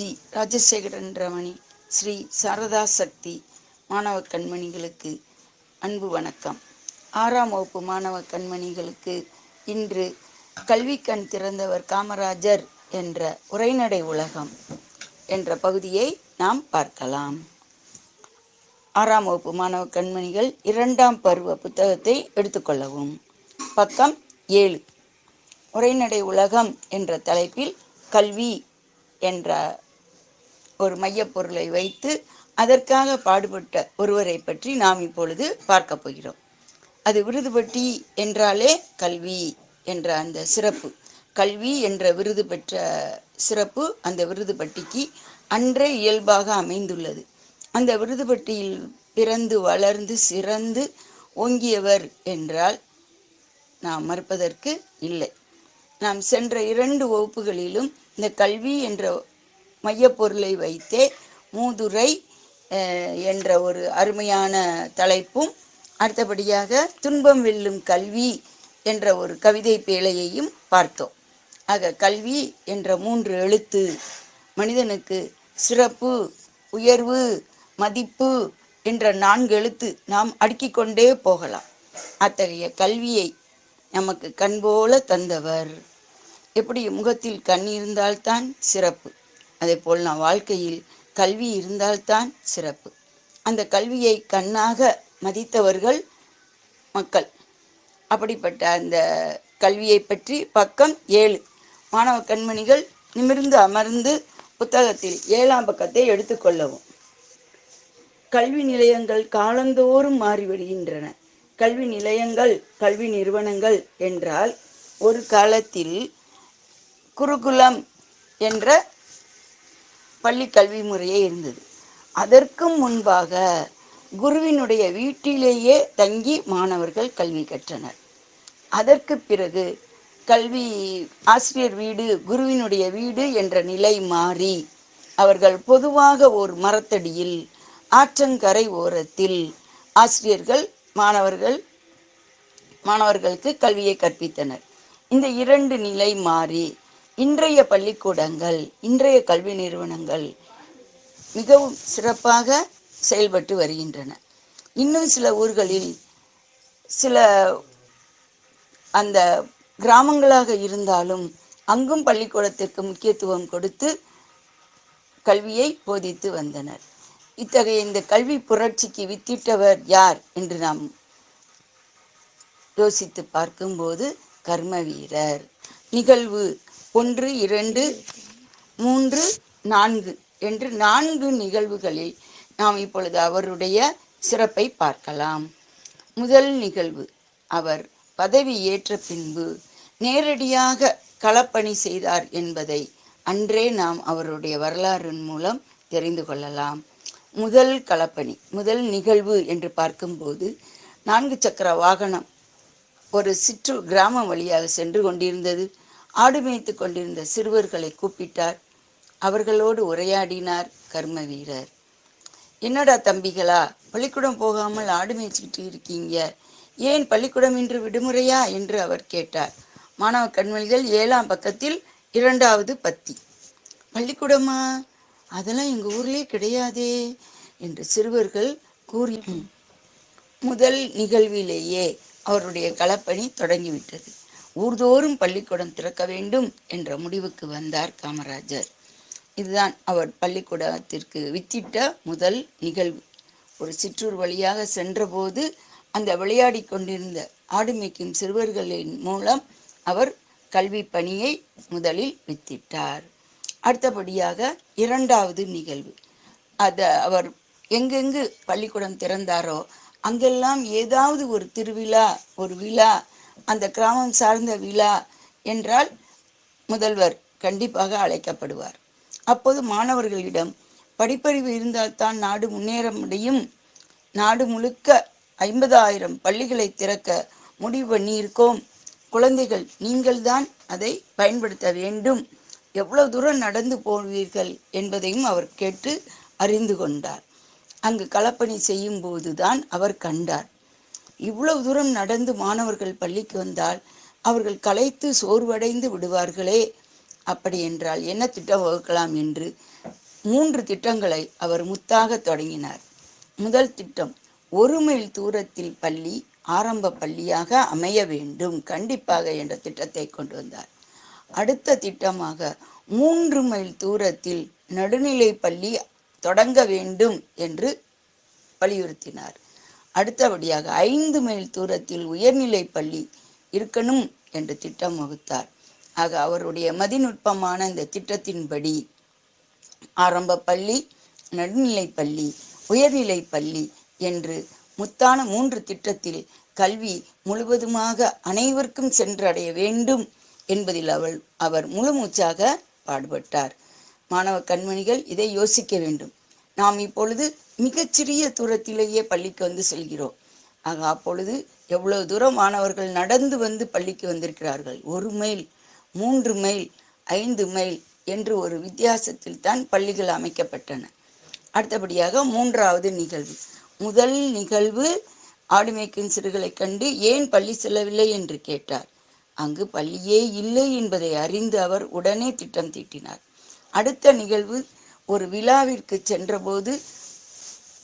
G. Rajasekaran Ramani Sri Sarada Sakthi மாணவ கண்மணிகளுக்கு அன்பு வணக்கம். ஆறாம் வகுப்பு மாணவ கண்மணிகளுக்கு இன்று கல்வி கண் திறந்தவர் காமராஜர் என்ற உரைநடை உலகம் என்ற பகுதியை நாம் பார்க்கலாம். ஆறாம் வகுப்பு மாணவ கண்மணிகள் இரண்டாம் பருவ புத்தகத்தை எடுத்துக்கொள்ளவும். பக்கம் ஏழு. உரைநடை உலகம் என்ற தலைப்பில் கல்வி என்ற ஒரு மையப்பொருளை வைத்து அதற்காக பாடுபட்ட ஒருவரை பற்றி நாம் இப்பொழுது பார்க்க போகிறோம். அது விருதுபட்டி என்றாலே கல்வி என்ற அந்த சிறப்பு. கல்வி என்ற விருது பெற்ற சிறப்பு அந்த விருதுபட்டிக்கு அன்றே இயல்பாக அமைந்துள்ளது. அந்த விருதுபட்டியில் பிறந்து வளர்ந்து சிறந்து ஓங்கியவர் என்றால் நாம் மறுப்பதற்கு இல்லை. நாம் சென்ற இரண்டு வகுப்புகளிலும் இந்த கல்வி என்ற மையப்பொருளை வைத்தே மூதுரை என்ற ஒரு அருமையான தலைப்பும் அடுத்தபடியாக துன்பம் வெல்லும் கல்வி என்ற ஒரு கவிதை பேழையையும் பார்த்தோம். ஆக கல்வி என்ற மூன்று எழுத்து மனிதனுக்கு சிறப்பு உயர்வு மதிப்பு என்ற நான்கு எழுத்து நாம் அடுக்கிக்கொண்டே போகலாம். அத்தகைய கல்வியை நமக்கு கண்போல தந்தவர். எப்படி முகத்தில் கண் இருந்தால்தான் சிறப்பு. அதே போல் நான் வாழ்க்கையில் கல்வி இருந்தால்தான் சிறப்பு. அந்த கல்வியை கண்ணாக மதித்தவர்கள் மக்கள். அப்படிப்பட்ட அந்த கல்வியை பற்றி பக்கம் ஏழு. மாணவ கண்மணிகள் நிமிர்ந்து அமர்ந்து புத்தகத்தில் ஏழாம் பக்கத்தை எடுத்துக்கொள்ளவும் கல்வி நிலையங்கள் காலந்தோறும் மாறிவிடுகின்றன கல்வி நிலையங்கள் கல்வி நிறுவனங்கள் என்றால் ஒரு காலத்தில் குருகுலம் என்ற பள்ளி கல்வி முறையே இருந்தது. அதற்கும் முன்பாக குருவினுடைய வீட்டிலேயே தங்கி மாணவர்கள் கல்வி கற்றனர். அதற்கு பிறகு கல்வி ஆசிரியர் வீடு குருவினுடைய வீடு என்ற நிலை மாறி அவர்கள் பொதுவாக ஒரு மரத்தடியில் ஆற்றங்கரை ஓரத்தில் ஆசிரியர்கள் மாணவர்கள் மாணவர்களுக்கு கல்வியை கற்பித்தனர். இந்த இரண்டு நிலை மாறி இன்றைய பள்ளிக்கூடங்கள் இன்றைய கல்வி நிறுவனங்கள் மிகவும் சிறப்பாக செயல்பட்டு வருகின்றன. இன்னும் சில ஊர்களில் சில அந்த கிராமங்களாக இருந்தாலும் அங்கும் பள்ளிக்கூடத்திற்கு முக்கியத்துவம் கொடுத்து கல்வியை போதித்து வந்தனர். இத்தகைய இந்த கல்வி புரட்சிக்கு வித்திட்டவர் யார் என்று நாம் யோசித்து பார்க்கும்போது கர்ம வீரர் நிகழ்வு ஒன்று இரண்டு மூன்று நான்கு என்று நான்கு நிகழ்வுகளில் நாம் இப்பொழுது அவருடைய சிறப்பை பார்க்கலாம். முதல் நிகழ்வு அவர் பதவி ஏற்ற பின்பு நேரடியாக களப்பணி செய்தார் என்பதை அன்றே நாம் அவருடைய வரலாறின் மூலம் தெரிந்து கொள்ளலாம். முதல் களப்பணி முதல் நிகழ்வு என்று பார்க்கும்போது நான்கு சக்கர வாகனம் ஒரு சிற்றூர் கிராமம் வழியாக சென்று கொண்டிருந்தது. ஆடு மேய்த்து கொண்டிருந்த சிறுவர்களை கூப்பிட்டார். அவர்களோடு உரையாடினார் கர்ம வீரர் என்னடா தம்பிகளா பள்ளிக்கூடம் போகாமல் ஆடு மேய்ச்சிக்கிட்டு இருக்கீங்க? ஏன் பள்ளிக்கூடம் இன்று விடுமுறையா? என்று அவர் கேட்டார். மாணவ கண்மொழிகள் ஏழாம் பக்கத்தில் இரண்டாவது பத்தி. பள்ளிக்கூடமா? அதெல்லாம் எங்கள் ஊர்லேயே கிடையாதே என்று சிறுவர்கள் கூறி முதல் நிகழ்விலேயே அவருடைய களப்பணி தொடங்கிவிட்டது. ஊர்தோறும் பள்ளிக்கூடம் திறக்க வேண்டும் என்ற முடிவுக்கு வந்தார் காமராஜர். இதுதான் அவர் பள்ளிக்கூடத்திற்கு வித்திட்ட முதல் நிகழ்வு. ஒரு சிற்றூர் வழியாக சென்றபோது அந்த விளையாடி கொண்டிருந்த ஆடு மேய்க்கும் சிறுவர்களின் மூலம் அவர் கல்வி பணியை முதலில் வித்திட்டார். அடுத்தபடியாக இரண்டாவது நிகழ்வு. அத அவர் எங்கெங்கு பள்ளிக்கூடம் திறந்தாரோ அங்கெல்லாம் ஏதாவது ஒரு திருவிழா ஒரு விழா அந்த கிராமம் சார்ந்த விழா என்றால் முதல்வர் கண்டிப்பாக அழைக்கப்படுவார். அப்போது மாணவர்களிடம் படிப்பறிவு இருந்தால்தான் நாடு முன்னேற முடியும். நாடு முழுக்க ஐம்பதாயிரம் பள்ளிகளை திறக்க முடிவு பண்ணியிருக்கோம். குழந்தைகள் நீங்கள்தான் அதை பயன்படுத்த வேண்டும். எவ்வளவு தூரம் நடந்து போவீர்கள் என்பதையும் அவர் கேட்டு அறிந்து கொண்டார். அங்கு களப்பணி செய்யும் போதுதான் அவர் கண்டார். இவ்வளவு தூரம் நடந்து மாணவர்கள் பள்ளிக்கு வந்தால் அவர்கள் களைத்து சோர்வடைந்து விடுவார்களே அப்படி என்றால் என்ன திட்டம் வகுக்கலாம் என்று மூன்று திட்டங்களை அவர் முத்தாக தொடங்கினார். முதல் திட்டம் ஒரு மைல் தூரத்தில் பள்ளி ஆரம்ப பள்ளியாக அமைய வேண்டும் கண்டிப்பாக என்ற திட்டத்தை கொண்டு வந்தார். அடுத்த திட்டமாக மூன்று மைல் தூரத்தில் நடுநிலை பள்ளி தொடங்க வேண்டும் என்று வலியுறுத்தினார். அடுத்தபடியாக ஐந்து மைல் தூரத்தில் உயர்நிலை பள்ளி இருக்கணும் என்று திட்டம் வகுத்தார். ஆக அவருடைய மதிநுட்பமான இந்த திட்டத்தின்படி ஆரம்ப பள்ளி நடுநிலை பள்ளி உயர்நிலை பள்ளி என்று முத்தான மூன்று திட்டத்தில் கல்வி முழுவதுமாக அனைவருக்கும் சென்றடைய வேண்டும் என்பதில் அவள் அவர் முழு மூச்சாக பாடுபட்டார். மாணவ கண்மணிகள் இதை யோசிக்க வேண்டும். நாம் இப்பொழுது மிகச்சிறிய தூரத்திலேயே பள்ளிக்கு வந்து செல்கிறோம். ஆக அப்பொழுது எவ்வளவு தூரம் மாணவர்கள் நடந்து வந்து பள்ளிக்கு வந்திருக்கிறார்கள்? ஒரு மைல் மூன்று மைல் ஐந்து மைல் என்று ஒரு வித்தியாசத்தில் தான் பள்ளிகள் அமைக்கப்பட்டன. அடுத்தபடியாக மூன்றாவது நிகழ்வு. முதல் நிகழ்வு ஆடுமேக்கின் சிறுகளை கண்டு ஏன் பள்ளி செல்லவில்லை என்று கேட்டார். அங்கு பள்ளியே இல்லை என்பதை அறிந்து அவர் உடனே திட்டம் தீட்டினார். அடுத்த நிகழ்வு ஒரு விழாவிற்கு சென்றபோது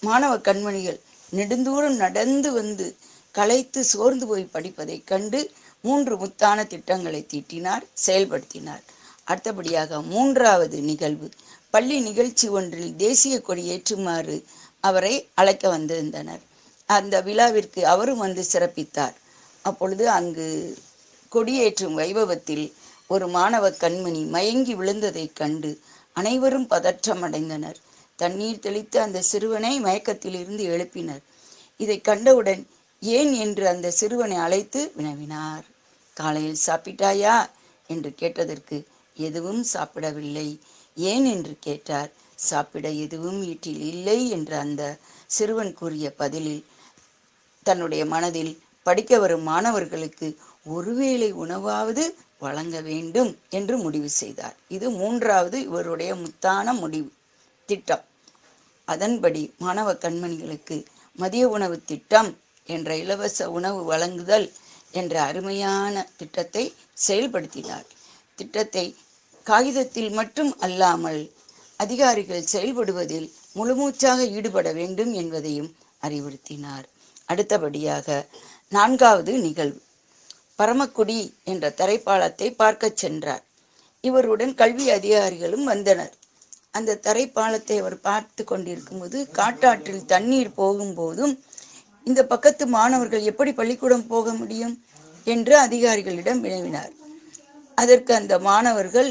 மாணவ கண்மணிகள் நெடுந்தூரம் நடந்து வந்து களைத்து சோர்ந்து போய் படிப்பதைக் கண்டு மூன்று முத்தான திட்டங்களை தீட்டினார் செயல்படுத்தினார். அடுத்தபடியாக மூன்றாவது நிகழ்வு. பள்ளி நிகழ்ச்சி ஒன்றில் தேசிய கொடி ஏற்றுமாறு அவரை அழைக்க வந்திருந்தனர். அந்த விழாவிற்கு அவரும் வந்து சிறப்பித்தார். அப்பொழுது அங்கு கொடியேற்றும் வைபவத்தில் ஒரு மாணவ கண்மணி மயங்கி விழுந்ததைக் கண்டு அனைவரும் பதற்றமடைந்தனர். தண்ணீர் தெளித்து அந்த சிறுவனை மயக்கத்திலிருந்து எழுப்பினர். இதை கண்டவுடன் ஏன் என்று அந்த சிறுவனை அழைத்து வினவினார். காலையில் சாப்பிட்டாயா என்று கேட்டதற்கு எதுவும் சாப்பிடவில்லை. ஏன் என்று கேட்டார். சாப்பிட எதுவும் வீட்டில் இல்லை என்று அந்த சிறுவன் கூறிய பதிலில் தன்னுடைய மனதில் படிக்க வரும் மாணவர்களுக்கு ஒருவேளை உணவாவது வழங்க வேண்டும் என்று முடிவு செய்தார். இது மூன்றாவது இவருடைய முத்தான முடிவு. திட்டம். அதன்படி மாணவ கண்மணிகளுக்கு மதிய உணவு திட்டம் என்ற இலவச உணவு வழங்குதல் என்ற அருமையான திட்டத்தை செயல்படுத்தினார். திட்டத்தை காகிதத்தில் மட்டும் அல்லாமல் அதிகாரிகள் செயல்படுவதில் முழுமூச்சாக ஈடுபட வேண்டும் என்பதையும் அறிவுறுத்தினார். அடுத்தபடியாக நான்காவது நிகழ்வு. பரமக்குடி என்ற தரைப்பாலத்தை பார்க்கச் சென்றார். இவருடன் கல்வி அதிகாரிகளும் வந்தனர். அந்த தரைப்பாலத்தை அவர் பார்த்து கொண்டிருக்கும்போது காட்டாற்றில் தண்ணீர் போகும்போதும் இந்த பக்கத்து மாணவர்கள் எப்படி பள்ளிக்கூடம் போக முடியும் என்று அதிகாரிகளிடம் வினவினார். அதற்கு அந்த மாணவர்கள்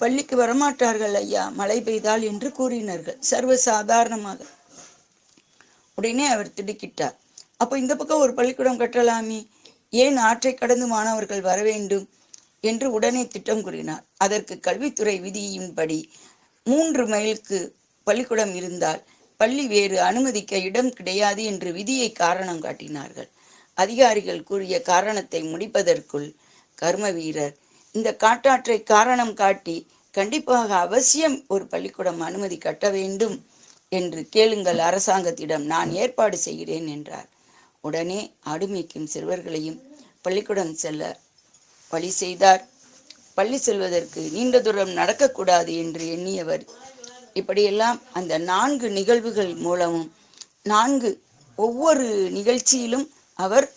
பள்ளிக்கு வரமாட்டார்கள் ஐயா மழை பெய்தால் என்று கூறினார்கள் சர்வ சாதாரணமாக உடனே அவர் திடுக்கிட்டார் அப்போ இந்த பக்கம் ஒரு பள்ளிக்கூடம் கட்டலாமே? ஏன் ஆற்றை கடந்து மாணவர்கள் வர வேண்டும்? என்று உடனே திட்டம் கூறினார். அதற்கு கல்வித்துறை விதியின்படி மூன்று மைலுக்கு பள்ளிக்கூடம் இருந்தால் பள்ளி வேறு அனுமதிக்க இடம் கிடையாது என்று விதியை காரணம் காட்டினார்கள். அதிகாரிகள் கூறிய காரணத்தை முடிப்பதற்குள் கர்ம வீரர் இந்த காட்டாற்றை காரணம் காட்டி கண்டிப்பாக அவசியம் ஒரு பள்ளிக்கூடம் அனுமதி கட்ட வேண்டும் என்று கேளுங்கள் அரசாங்கத்திடம் நான் ஏற்பாடு செய்கிறேன் என்றார். உடனே ஆடுமேய்க்கும் சிறுவர்களையும் பள்ளிக்கூடம் செல்ல வழி செய்தார். பள்ளி செல்வதற்கு நீண்ட தூரம் நடக்கக்கூடாது என்று எண்ணியவர். இப்படியெல்லாம் அந்த நான்கு நிகழ்வுகள் மூலமும் நான்கு ஒவ்வொரு நிகழ்ச்சியிலும் அவர்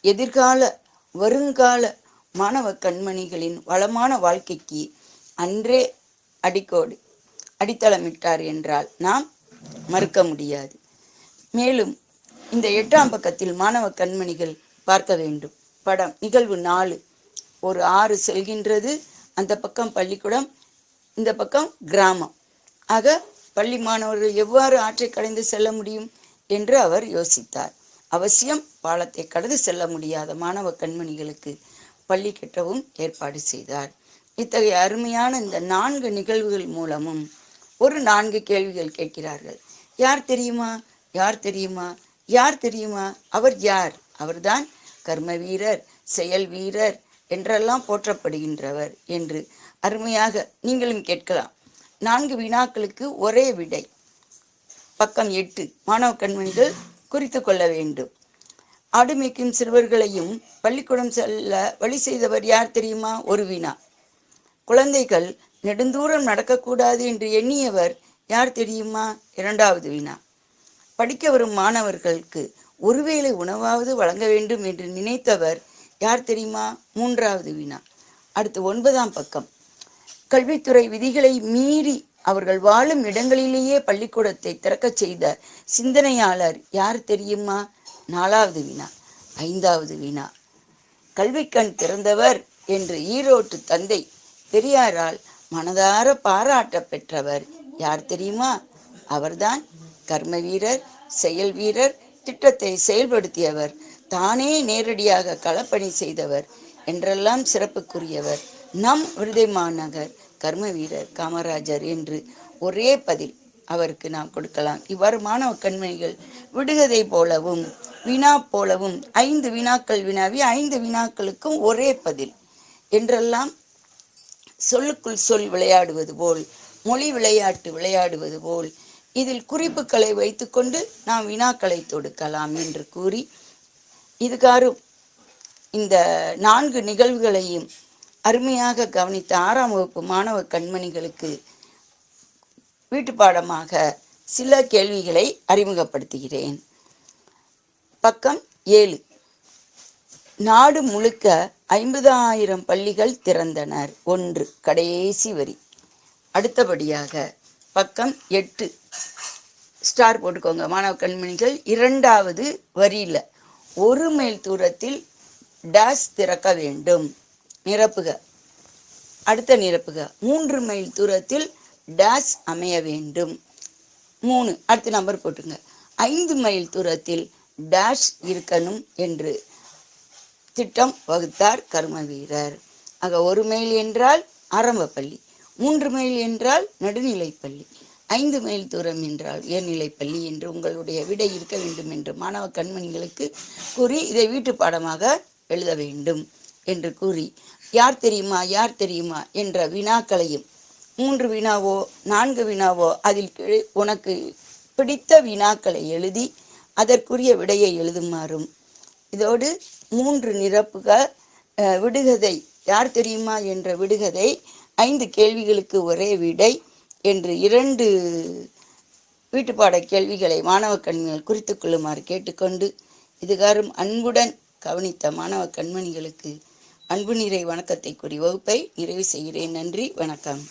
எதிர்கால வருங்கால மாணவ கண்மணிகளின் வளமான வாழ்க்கைக்கு அன்றே அடிக்கோடு அடித்தளமிட்டார் என்றால் நாம் மறுக்க முடியாது. மேலும் இந்த எட்டாம் பக்கத்தில் மாணவ கண்மணிகள் பார்க்க வேண்டும். படம் நிகழ்வு நாலு. ஒரு ஆறு செல்கின்றது. அந்த பக்கம் பள்ளிக்கூடம் இந்த பக்கம் கிராமம். ஆக பள்ளி மாணவர்கள் எவ்வாறு ஆற்றை கடந்து செல்ல முடியும் என்று அவர் யோசித்தார். அவசியம் பாலத்தை கடந்து செல்ல முடியாத மாணவ கண்மணிகளுக்கு பள்ளி கட்டவும் ஏற்பாடு செய்தார். இத்தகைய அருமையான இந்த நான்கு நிகழ்வுகள் மூலமும் ஒரு நான்கு கேள்விகள் கேட்கிறார்கள். யார் தெரியுமா? யார் தெரியுமா? யார் தெரியுமா? அவர் யார்? அவர்தான் கர்ம வீரர் செயல் வீரர் என்றெல்லாம் போற்றப்படுகின்றவர் என்று அருமையாக நீங்களும் கேட்கலாம். நான்கு வினாக்களுக்கு ஒரே விடை. பக்கம் எட்டு. மாணவ கண்மணிகள் குறித்து கொள்ள வேண்டும். ஆடு மேய்க்கும் சிறுவர்களையும் பள்ளிக்கூடம் செல்ல வழி செய்தவர் யார் தெரியுமா? ஒரு வினா. குழந்தைகள் நெடுந்தூரம் நடக்கக்கூடாது என்று எண்ணியவர் யார் தெரியுமா? இரண்டாவது வினா. படிக்க வரும் மாணவர்களுக்கு ஒருவேளை உணவாவது வழங்க வேண்டும் என்று நினைத்தவர் யார் தெரியுமா? மூன்றாவது வினா அடுத்து ஒன்பதாம் பக்கம். கல்வித்துறை விதிகளை மீறி அவர்கள் வாழும் இடங்களிலேயே பள்ளிக்கூடத்தை திறக்கச் செய்த சிந்தனையாளர் யார் தெரியுமா? நாலாவது வினா ஐந்தாவது வினா கல்விக்கண் திறந்தவர் என்று ஈரோட்டு தந்தை பெரியாரால் மனதார பாராட்ட பெற்றவர் யார் தெரியுமா? அவர்தான் கர்ம வீரர் செயல் வீரர் திட்டத்தை செயல்படுத்தியவர். தானே நேரடியாக களப்பணி செய்தவர் என்றெல்லாம் சிறப்புக்குரியவர். நம் விருதை மாநகர் கர்ம வீரர் காமராஜர் என்று ஒரே பதில் அவருக்கு நாம் கொடுக்கலாம். இவ்வாறு மாணவ கண்மணிகள் விடுகதை போலவும் வினா போலவும் ஐந்து வினாக்கள் வினாவி ஐந்து வினாக்களுக்கும் ஒரே பதில் என்றெல்லாம் சொல்லுக்குள் சொல் விளையாடுவது போல் மொழி விளையாட்டு விளையாடுவது போல் இதில் குறிப்புகளை வைத்துக்கொண்டு நாம் வினாக்களை தொடுக்கலாம் என்று கூறி இதுகாறு இந்த நான்கு நிகழ்வுகளையும் அருமையாக கவனித்த ஆறாம் வகுப்பு மாணவ கண்மணிகளுக்கு வீட்டு பாடமாக சில கேள்விகளை அறிமுகப்படுத்துகிறேன். பக்கம் ஏழு. நாடு முழுக்க ஐம்பதாயிரம் பள்ளிகள் திறந்தனர். ஒன்று கடைசி வரி. அடுத்தபடியாக பக்கம் எட்டு. ஸ்டார் போட்டுக்கோங்க மாணவ கண்மணிகள். இரண்டாவது வரியில். ஒரு மைல் தூரத்தில் டேஷ் திறக்க வேண்டும். நிரப்புக. அடுத்த நிரப்புக. மூன்று மைல் தூரத்தில் டேஷ் அமைய வேண்டும். மூணு. அடுத்த நம்பர் போட்டுங்க. ஐந்து மைல் தூரத்தில் டேஷ் இருக்கணும் என்று திட்டம் வகுத்தார் கர்ம வீரர் ஆக ஒரு மைல் என்றால் ஆரம்ப பள்ளி. மூன்று மைல் என்றால் நடுநிலைப் பள்ளி. ஐந்து மைல் தூரம் என்றால் உயர்நிலைப்பள்ளி என்று உங்களுடைய விடை இருக்க வேண்டும் என்று மாணவ கண்மணிகளுக்கு கூறி இதை வீட்டு பாடமாக எழுத வேண்டும் என்று கூறி யார் தெரியுமா? யார் தெரியுமா என்ற வினாக்களையும் மூன்று வினாவோ? நான்கு வினாவோ அதில் உனக்கு பிடித்த வினாக்களை எழுதி அதற்குரிய விடையை எழுதுமாறும். இதோடு மூன்று நிரப்புக விடுகதை யார் தெரியுமா என்ற விடுகதை ஐந்து கேள்விகளுக்கு ஒரே விடை என்று இரண்டு வீட்டுப்பாட கேள்விகளை மாணவ கண்கள் குறித்து கொள்ளுமாறு கேட்டுக்கொண்டு இதுகாரும் அன்புடன் கவனித்த மாணவ கண்மணிகளுக்கு அன்பு நிறை வணக்கத்தை கூறி வகுப்பை நிறைவு செய்கிறேன். நன்றி வணக்கம்.